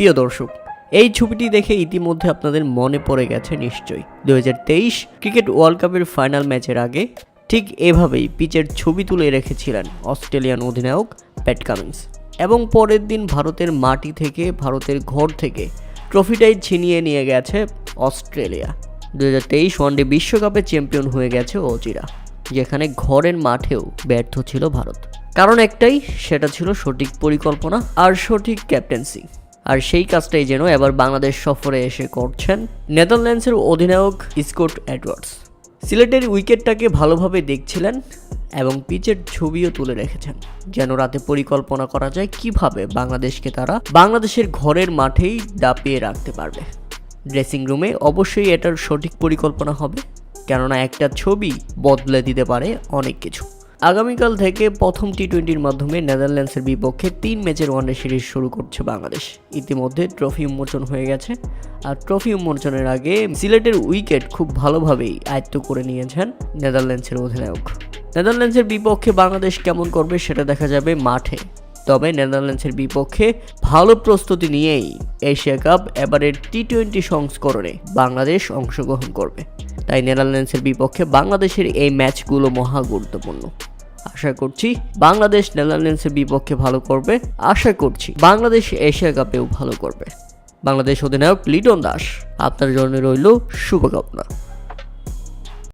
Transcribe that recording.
প্রিয় দর্শক, এই ছবিটি দেখে ইতিমধ্যে আপনাদের মনে পড়ে গেছে নিশ্চয়ই। দুহাজার তেইশ ক্রিকেট ওয়ার্ল্ড কাপের ফাইনাল ম্যাচের আগে ঠিক এভাবেই পিচের ছবি তুলে রেখেছিলেন অস্ট্রেলিয়ান অধিনায়ক প্যাট কামিন্স। এবং পরের দিন ভারতের মাটি থেকে, ভারতের ঘর থেকে ট্রফিটাই ছিনিয়ে নিয়ে গেছে অস্ট্রেলিয়া। দু হাজার তেইশ ওয়ানডে বিশ্বকাপে চ্যাম্পিয়ন হয়ে গেছে অচিরা যেখানে ঘরের মাঠেও ব্যর্থ ছিল ভারত। কারণ একটাই, সেটা ছিল সঠিক পরিকল্পনা আর সঠিক ক্যাপ্টেন্সি। আর সেই কাজটাই যেন এবার বাংলাদেশ সফরে এসে করছেন নেদারল্যান্ডসের অধিনায়ক স্কট অ্যাডওয়ার্ডস সিলেটের উইকেটটাকে ভালোভাবে দেখছিলেন এবং পিচের ছবিও তুলে রেখেছেন। যেন রাতে পরিকল্পনা করা যায় কীভাবে বাংলাদেশকে তারা বাংলাদেশের ঘরের মাঠেই দাপিয়ে রাখতে পারবে। ড্রেসিং রুমে অবশ্যই এটার সঠিক পরিকল্পনা হবে, কেননা একটা ছবি বদলে দিতে পারে অনেক কিছু। আগামীকাল থেকে প্রথম টি টোয়েন্টির মাধ্যমে নেদারল্যান্ডসের বিপক্ষে তিন ম্যাচের ওয়ানডে সিরিজ শুরু করছে বাংলাদেশ। ইতিমধ্যে ট্রফি উন্মোচন হয়ে গেছে। আর ট্রফি উন্মোচনের আগে সিলেটের উইকেট খুব ভালোভাবেই আয়ত্ত করে নিয়েছেন নেদারল্যান্ডসের অধিনায়ক। নেদারল্যান্ডসের বিপক্ষে বাংলাদেশ কেমন করবে সেটা দেখা যাবে মাঠে। তবে নেদারল্যান্ডসের বিপক্ষে ভালো প্রস্তুতি নিয়েই এশিয়া কাপ এবারের টি টোয়েন্টি সংস্করণে বাংলাদেশ অংশগ্রহণ করবে। তাই নেদারল্যান্ডসের বিপক্ষে বাংলাদেশের এই ম্যাচগুলো মহা গুরুত্বপূর্ণ। আশা করছি বাংলাদেশ নেদারল্যান্ডসের বিপক্ষে ভালো করবে। আশা করছি বাংলাদেশ এশিয়া কাপেও ভালো করবে। বাংলাদেশ অধিনায়ক লিটন দাস, আপনার জন্য রইল শুভকামনা।